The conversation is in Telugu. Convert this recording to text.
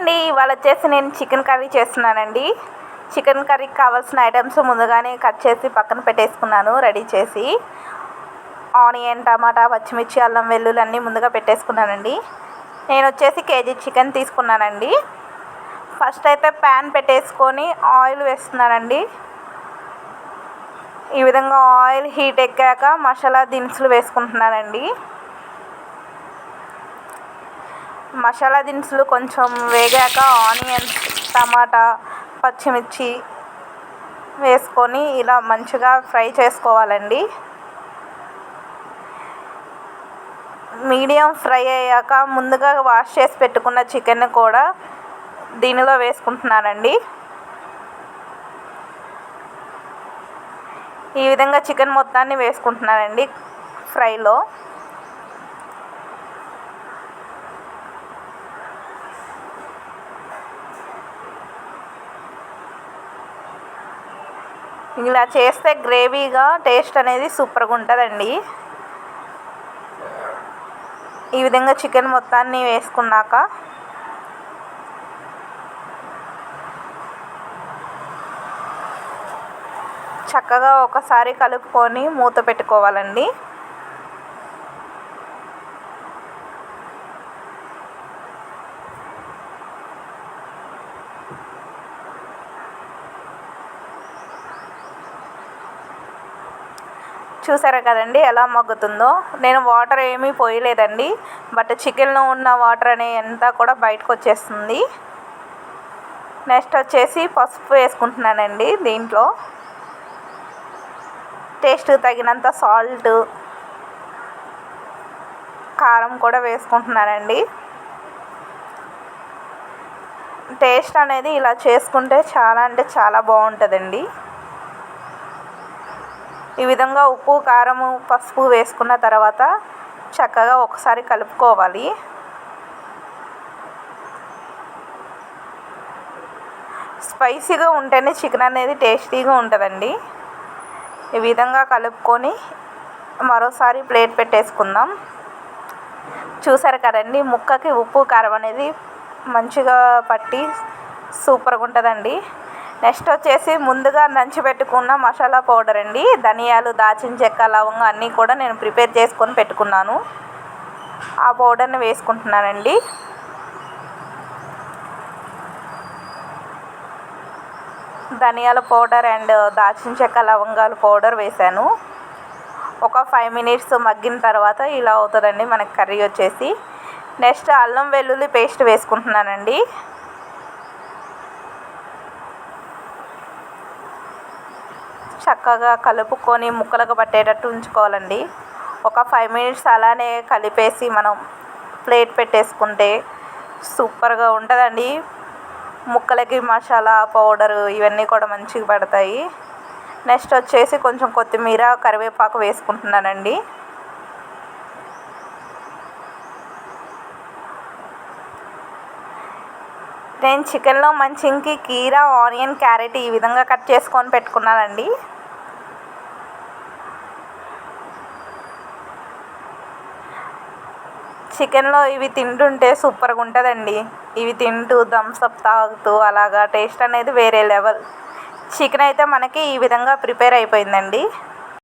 అండి ఇవాళ వచ్చేసి నేను చికెన్ కర్రీ చేస్తున్నానండి. చికెన్ కర్రీకి కావాల్సిన ఐటమ్స్ ముందుగానే కట్ చేసి పక్కన పెట్టేసుకున్నాను రెడీ చేసి. ఆనియన్ టమాటా పచ్చిమిర్చి అల్లం వెల్లుల్లి అన్నీ ముందుగా పెట్టేసుకున్నానండి. నేను వచ్చేసి కేజీ చికెన్ తీసుకున్నానండి. ఫస్ట్ అయితే ప్యాన్ పెట్టేసుకొని ఆయిల్ వేస్తున్నానండి. ఈ విధంగా ఆయిల్ హీట్ ఎక్కాక మసాలా దినుసులు వేసుకుంటున్నానండి. మసాలా దినుసులు కొంచెం వేగాక ఆనియన్స్ టమాటా పచ్చిమిర్చి వేసుకొని ఇలా మంచిగా ఫ్రై చేసుకోవాలండి. మీడియం ఫ్రై అయ్యాక ముందుగా వాష్ చేసి పెట్టుకున్న చికెన్ కూడా దీనిలో వేసుకుంటున్నానండి. ఈ విధంగా చికెన్ మొత్తాన్ని వేసుకుంటున్నానండి ఫ్రైలో. ఇలా చేస్తే గ్రేవీగా టేస్ట్ అనేది సూపర్గా ఉంటుందండి. ఈ విధంగా చికెన్ మొత్తాన్ని వేసుకున్నాక చక్కగా ఒకసారి కలుపుకొని మూత పెట్టుకోవాలండి. చూసారా కదండి ఎలా మగ్గుతుందో? నేను వాటర్ ఏమీ పోయలేదండి. బట్ చికెన్లో ఉన్న వాటర్ అనే అంతా కూడా బయటకు వచ్చేస్తుంది నెక్స్ట్ వచ్చేసి పసుపు వేసుకుంటున్నానండి దీంట్లో. టేస్ట్ తగినంత సాల్ట్ కారం కూడా వేసుకుంటున్నానండి. టేస్ట్ అనేది ఇలా చేసుకుంటే చాలా అంటే చాలా బాగుంటుందండి. ఈ విధంగా ఉప్పు కారము పసుపు వేసుకున్న తర్వాత చక్కగా ఒకసారి కలుపుకోవాలి. స్పైసీగా ఉంటేనే చికెన్ అనేది టేస్టీగా ఉంటుందండి. ఈ విధంగా కలుపుకొని మరోసారి ప్లేట్ పెట్టేసుకుందాం. చూసారు కదండి ముక్కకి ఉప్పు కారం అనేది మంచిగా పట్టి సూపర్గా ఉంటుందండి. నెక్స్ట్ వచ్చేసి ముందుగా నంచి పెట్టుకున్న మసాలా పౌడర్ అండి. ధనియాలు దాచిన చెక్క లవంగా అన్నీ కూడా నేను ప్రిపేర్ చేసుకొని పెట్టుకున్నాను. ఆ పౌడర్ని వేసుకుంటున్నానండి. ధనియాల పౌడర్ అండ్ దాచిన చెక్క లవంగాల పౌడర్ వేసాను ఒక ఫైవ్ మినిట్స్ మగ్గిన తర్వాత ఇలా అవుతుందండి మనకి కర్రీ వచ్చేసి. నెక్స్ట్ అల్లం వెల్లుల్లి పేస్ట్ వేసుకుంటున్నానండి. చక్కగా కలుపుకొని ముక్కలకు పట్టేటట్టు ఉంచుకోవాలండి. ఒక ఫైవ్ మినిట్స్ అలానే కలిపేసి మనం ప్లేట్ పెట్టేసుకుంటే సూపర్గా ఉంటుందండి. ముక్కలకి మసాలా పౌడరు ఇవన్నీ కూడా మంచిగా పడతాయి. నెక్స్ట్ వచ్చేసి కొంచెం కొత్తిమీర కరివేపాకు వేసుకుంటున్నానండి. నేను చికెన్లో మంచికి కీరా ఆనియన్ క్యారెట్ ఈ విధంగా కట్ చేసుకొని పెట్టుకున్నానండి. చికెన్లో ఇవి తింటుంటే సూపర్గా ఉంటుందండి ఇవి తింటూ థమ్స్అప్ తాగుతూ అలాగా టేస్ట్ అనేది వేరే లెవెల్. చికెన్ అయితే మనకి ఈ విధంగా ప్రిపేర్ అయిపోయిందండి.